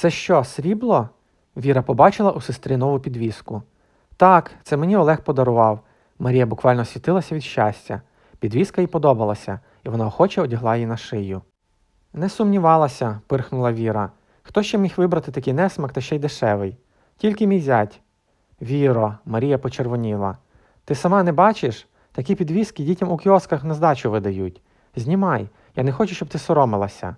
Це що, срібло? Віра побачила у сестри нову підвіску. Так, це мені Олег подарував. Марія буквально світилася від щастя. Підвіска їй подобалася, і вона охоче одягла її на шию. Не сумнівалася, пирхнула Віра. Хто ще міг вибрати такий несмак та ще й дешевий? Тільки мій зять. Віро, Марія почервоніла. Ти сама не бачиш? Такі підвіски дітям у кіосках на здачу видають. Знімай, я не хочу, щоб ти соромилася.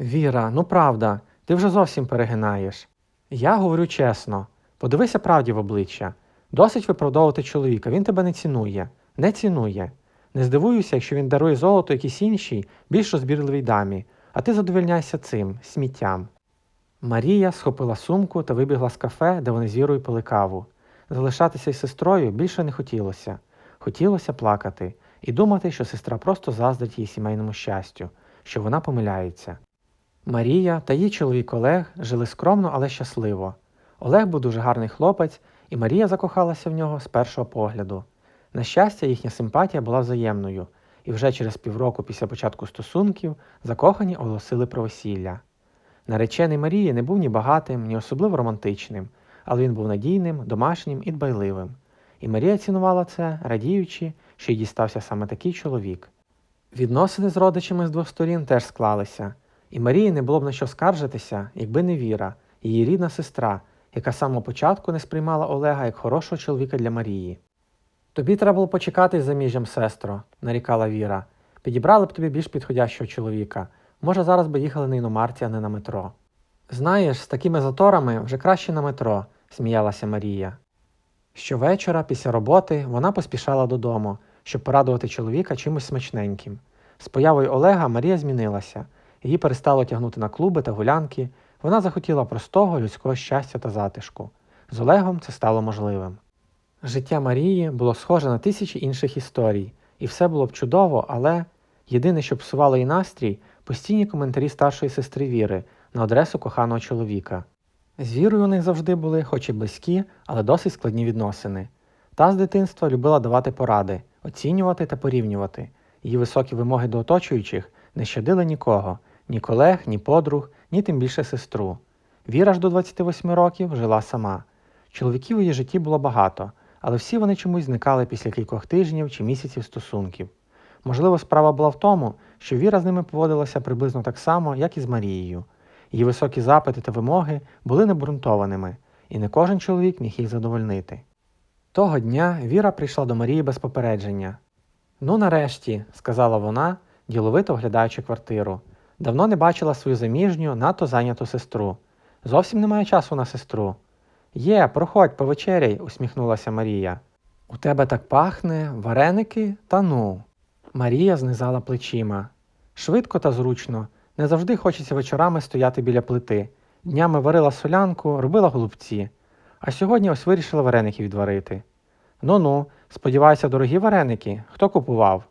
Віра, ну правда, ти вже зовсім перегинаєш. Я говорю чесно, подивися правді в обличчя. Досить виправдовувати чоловіка, він тебе не цінує, не цінує. Не здивуюся, якщо він дарує золото якійсь іншій, більш розбірливій дамі, а ти задовольняйся цим, сміттям. Марія схопила сумку та вибігла з кафе, де вони з Вірою пили каву. Залишатися із сестрою більше не хотілося. Хотілося плакати і думати, що сестра просто заздрить її сімейному щастю, що вона помиляється. Марія та її чоловік Олег жили скромно, але щасливо. Олег був дуже гарний хлопець, і Марія закохалася в нього з першого погляду. На щастя, їхня симпатія була взаємною, і вже через півроку після початку стосунків закохані оголосили про весілля. Наречений Марії не був ні багатим, ні особливо романтичним, але він був надійним, домашнім і дбайливим. І Марія цінувала це, радіючи, що їй дістався саме такий чоловік. Відносини з родичами з двох сторін теж склалися, і Марії не було б на що скаржитися, якби не Віра, її рідна сестра, яка з самого початку не сприймала Олега як хорошого чоловіка для Марії. Тобі треба було почекати з заміжжям, сестро, нарікала Віра. Підібрали б тобі більш підходящого чоловіка. Може, зараз би їхали на іномарці, а не на метро. Знаєш, з такими заторами вже краще на метро, сміялася Марія. Щовечора, після роботи, вона поспішала додому, щоб порадувати чоловіка чимось смачненьким. З появою Олега Марія змінилася, її перестало тягнути на клуби та гулянки, вона захотіла простого людського щастя та затишку. З Олегом це стало можливим. Життя Марії було схоже на тисячі інших історій, і все було б чудово, але єдине, що псувало їй настрій, постійні коментарі старшої сестри Віри на адресу коханого чоловіка. З Вірою у них завжди були, хоч і близькі, але досить складні відносини. Та з дитинства любила давати поради, оцінювати та порівнювати. Її високі вимоги до оточуючих не щадили нікого, ні колег, ні подруг, ні тим більше сестру. Віра ж до 28 років жила сама. Чоловіків у її житті було багато, але всі вони чомусь зникали після кількох тижнів чи місяців стосунків. Можливо, справа була в тому, що Віра з ними поводилася приблизно так само, як і з Марією. Її високі запити та вимоги були необґрунтованими, і не кожен чоловік міг їх задовольнити. Того дня Віра прийшла до Марії без попередження. Ну, нарешті, сказала вона, діловито оглядаючи квартиру. Давно не бачила свою заміжню, надто зайняту сестру. Зовсім немає часу на сестру. Є, проходь, повечеряй, усміхнулася Марія. У тебе так пахне, вареники та ну. Марія знизала плечима. Швидко та зручно, не завжди хочеться вечорами стояти біля плити. Днями варила солянку, робила голубці. А сьогодні ось вирішила вареники відварити. Ну ну, сподіваюся, дорогі вареники. Хто купував?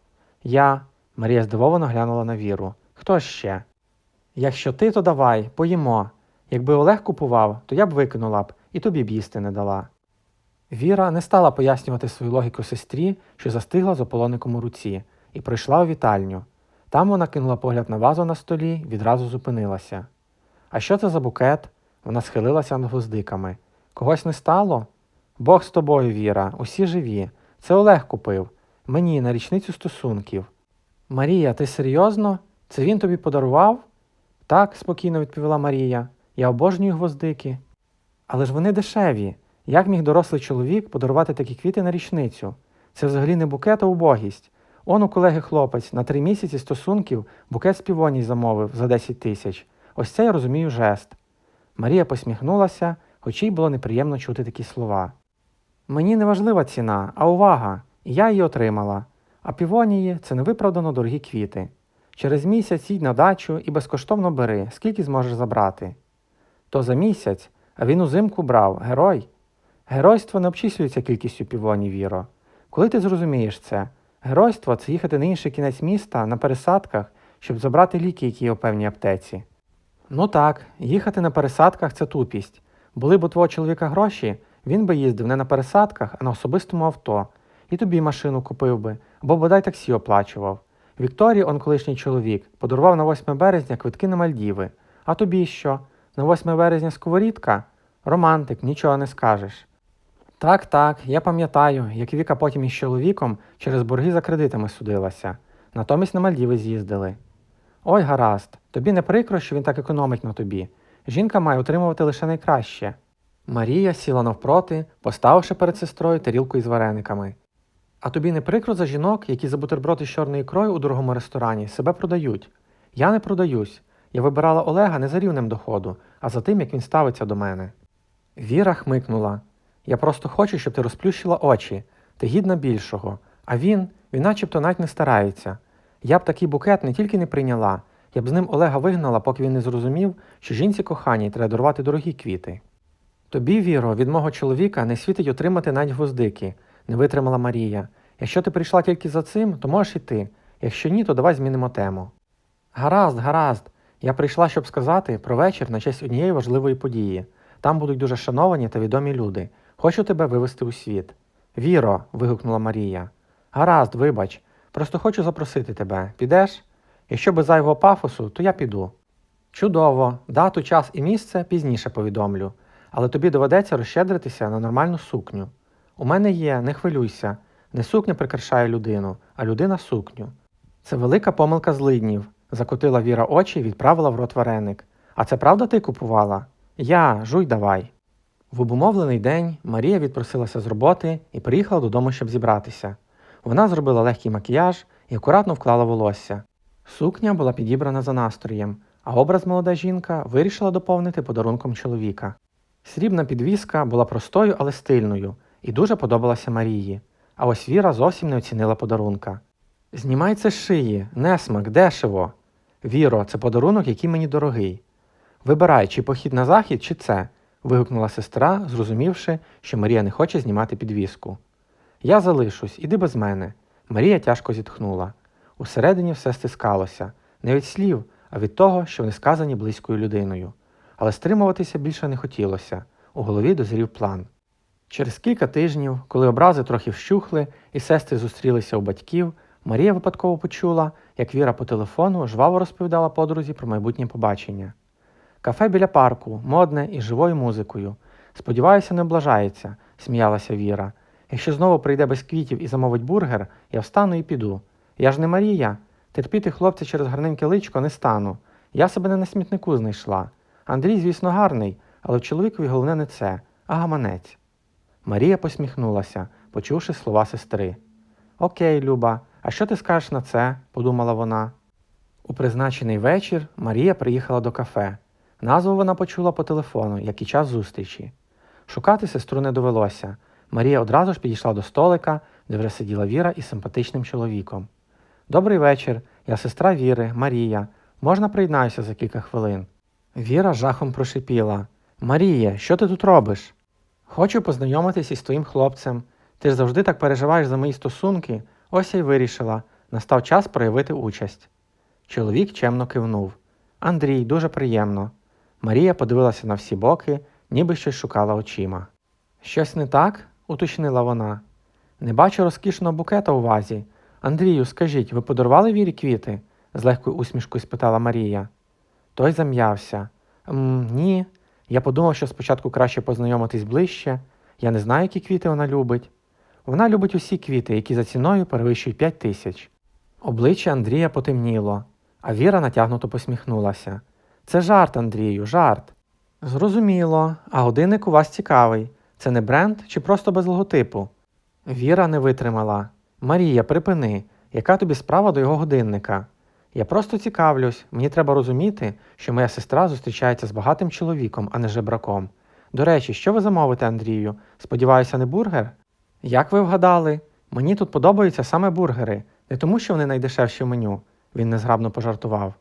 Я. Марія здивовано глянула на віру. Хто ще? Якщо ти, то давай, поїмо. Якби Олег купував, то я б викинула б і тобі б їсти не дала. Віра не стала пояснювати свою логіку сестрі, що застигла з ополоником у руці, і прийшла у вітальню. Там вона кинула погляд на вазу на столі, відразу зупинилася. А що це за букет? Вона схилилася над гвоздиками. Когось не стало? Бог з тобою, Віра, усі живі. Це Олег купив. Мені на річницю стосунків. Марія, ти серйозно? Це він тобі подарував? Так, спокійно відповіла Марія. Я обожнюю гвоздики. Але ж вони дешеві. Як міг дорослий чоловік подарувати такі квіти на річницю? Це взагалі не букет, а убогість. Он у колеги хлопець на три місяці стосунків букет з півоній замовив за 10 тисяч. Ось це я розумію жест. Марія посміхнулася, хоч їй було неприємно чути такі слова. Мені не важлива ціна, а увага, і я її отримала. А півонії це невиправдано дорогі квіти. Через місяць їдь на дачу і безкоштовно бери, скільки зможеш забрати. То за місяць, а він узимку брав, герой. Геройство не обчислюється кількістю півоній, Віро. Коли ти зрозумієш це, геройство це їхати на інший кінець міста на пересадках, щоб забрати ліки, які є у певній аптеці. Ну так, їхати на пересадках це тупість. Були б у твого чоловіка гроші, він би їздив не на пересадках, а на особистому авто, і тобі машину купив би, або бодай таксі оплачував. Вікторії, он колишній чоловік, подарував на 8 березня квитки на Мальдіви. А тобі що? на 8 березня сковорідка? Романтик, нічого не скажеш. Так, так, я пам'ятаю, як Віка потім із чоловіком через борги за кредитами судилася. Натомість на Мальдіви з'їздили. Ой, гаразд, тобі не прикро, що він так економить на тобі. Жінка має отримувати лише найкраще. Марія сіла навпроти, поставивши перед сестрою тарілку із варениками. А тобі не прикро за жінок, які за бутерброд із чорною ікрою у дорогому ресторані себе продають. Я не продаюсь. Я вибирала Олега не за рівнем доходу, а за тим, як він ставиться до мене. Віра хмикнула. Я просто хочу, щоб ти розплющила очі. Ти гідна більшого. А він, він начебто навіть не старається. Я б такий букет не тільки не прийняла, я б з ним Олега вигнала, поки він не зрозумів, що жінці коханій треба дарувати дорогі квіти. Тобі, Віро, від мого чоловіка не світить отримати навіть гвоздики, не витримала Марія. Якщо ти прийшла тільки за цим, то можеш іти. Якщо ні, то давай змінимо тему. Гаразд, гаразд. Я прийшла, щоб сказати про вечір на честь однієї важливої події. Там будуть дуже шановані та відомі люди. Хочу тебе вивести у світ. Віро, вигукнула Марія. Гаразд, вибач. Просто хочу запросити тебе. Підеш? Якщо без зайвого пафосу, то я піду. Чудово, дату, час і місце пізніше повідомлю, але тобі доведеться розщедритися на нормальну сукню. У мене є, не хвилюйся, не сукня прикрашає людину, а людина сукню. Це велика помилка злиднів, закотила Віра очі і відправила в рот вареник. А це правда ти купувала? Я, жуй давай. В обумовлений день Марія відпросилася з роботи і приїхала додому, щоб зібратися. Вона зробила легкий макіяж і акуратно вклала волосся. Сукня була підібрана за настроєм, а образ молода жінка вирішила доповнити подарунком чоловіка. Срібна підвіска була простою, але стильною, і дуже подобалася Марії. А ось Віра зовсім не оцінила подарунка. Знімай це з шиї, несмак, дешево. Віро, це подарунок, який мені дорогий. Вибирай, чи похід на захід, чи це, вигукнула сестра, зрозумівши, що Марія не хоче знімати підвіску. Я залишусь, іди без мене. Марія тяжко зітхнула. Усередині все стискалося, не від слів, а від того, що вони сказані близькою людиною. Але стримуватися більше не хотілося. У голові дозрів план. Через кілька тижнів, коли образи трохи вщухли і сестри зустрілися у батьків, Марія випадково почула, як Віра по телефону жваво розповідала подрузі про майбутнє побачення. Кафе біля парку, модне і живою музикою. Сподіваюся, не облажається, сміялася Віра. Якщо знову прийде без квітів і замовить бургер, я встану і піду. Я ж не Марія. Терпіти хлопця через гарненьке личко не стану. Я себе не на смітнику знайшла. Андрій, звісно, гарний, але в чоловікові головне не це, а гаманець. Марія посміхнулася, почувши слова сестри. Окей, Люба, а що ти скажеш на це? подумала вона. У призначений вечір Марія приїхала до кафе. Назву вона почула по телефону, як і час зустрічі. Шукати сестру не довелося. Марія одразу ж підійшла до столика, де вже сиділа Віра із симпатичним чоловіком. Добрий вечір, я сестра Віри, Марія. Можна приєднаюся за кілька хвилин. Віра жахом прошипіла. Марія, що ти тут робиш? Хочу познайомитись із твоїм хлопцем. Ти ж завжди так переживаєш за мої стосунки. Ось я й вирішила. Настав час проявити участь. Чоловік чемно кивнув. Андрій, дуже приємно. Марія подивилася на всі боки, ніби щось шукала очима. Щось не так? уточнила вона. Не бачу розкішного букета у вазі. Андрію, скажіть, ви подарували вірі квіти? з легкою усмішкою спитала Марія. Той зам'явся. «М, ні. Я подумав, що спочатку краще познайомитись ближче. Я не знаю, які квіти вона любить. Вона любить усі квіти, які за ціною перевищують п'ять тисяч. Обличчя Андрія потемніло, а Віра натягнуто посміхнулася. Це жарт, Андрію, жарт. Зрозуміло, а годинник у вас цікавий. Це не бренд чи просто без логотипу? Віра не витримала. Марія, припини, яка тобі справа до його годинника? Я просто цікавлюсь, мені треба розуміти, що моя сестра зустрічається з багатим чоловіком, а не жебраком. До речі, що ви замовите, Андрію? Сподіваюся, не бургер? Як ви вгадали? Мені тут подобаються саме бургери, не тому, що вони найдешевші в меню, він незграбно пожартував.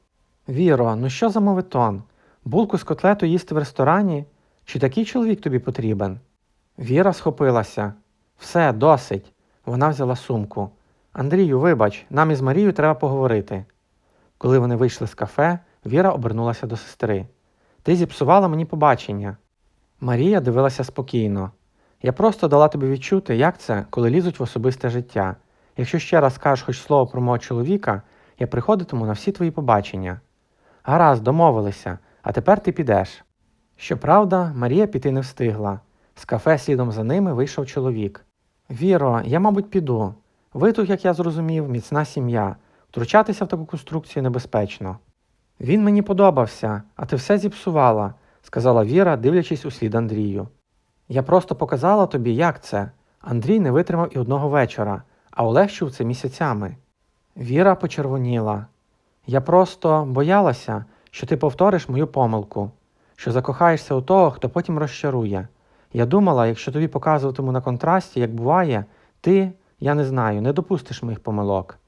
Віро, ну що за моветон? Булку з котлету їсти в ресторані? Чи такий чоловік тобі потрібен? Віра схопилася. Все, досить. Вона взяла сумку. Андрію, вибач, нам із Марією треба поговорити. Коли вони вийшли з кафе, Віра обернулася до сестри. Ти зіпсувала мені побачення. Марія дивилася спокійно. Я просто дала тобі відчути, як це, коли лізуть в особисте життя. Якщо ще раз скажеш хоч слово про мого чоловіка, я приходитиму на всі твої побачення. Гаразд, домовилися, а тепер ти підеш. Щоправда, Марія піти не встигла. З кафе слідом за ними вийшов чоловік. Віро, я, мабуть, піду. Ви тут, як я зрозумів, міцна сім'я. Втручатися в таку конструкцію небезпечно. Він мені подобався, а ти все зіпсувала, сказала Віра, дивлячись у слід Андрію. Я просто показала тобі, як це. Андрій не витримав і одного вечора, а Олег чув це місяцями. Віра почервоніла. Я просто боялася, що ти повториш мою помилку, що закохаєшся у того, хто потім розчарує. Я думала, якщо тобі показуватиму на контрасті, як буває, ти, я не знаю, не допустиш моїх помилок.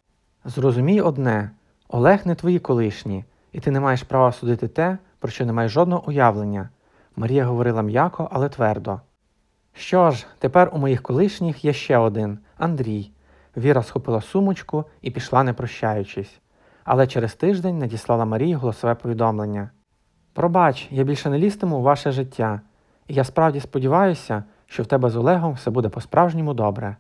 Зрозумій одне: Олег не твої колишні, і ти не маєш права судити те, про що не маєш жодного уявлення. Марія говорила м'яко, але твердо. Що ж, тепер у моїх колишніх є ще один Андрій. Віра схопила сумочку і пішла, не прощаючись. Але через тиждень надіслала Марії голосове повідомлення. Пробач, я більше не лізтиму у ваше життя, і я справді сподіваюся, що в тебе з Олегом все буде по-справжньому добре.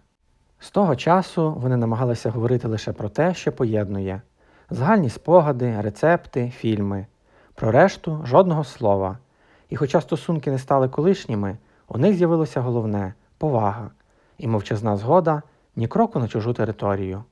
З того часу вони намагалися говорити лише про те, що поєднує загальні спогади, рецепти, фільми. Про решту жодного слова. І хоча стосунки не стали колишніми, у них з'явилося головне повага і мовчазна згода ні кроку на чужу територію.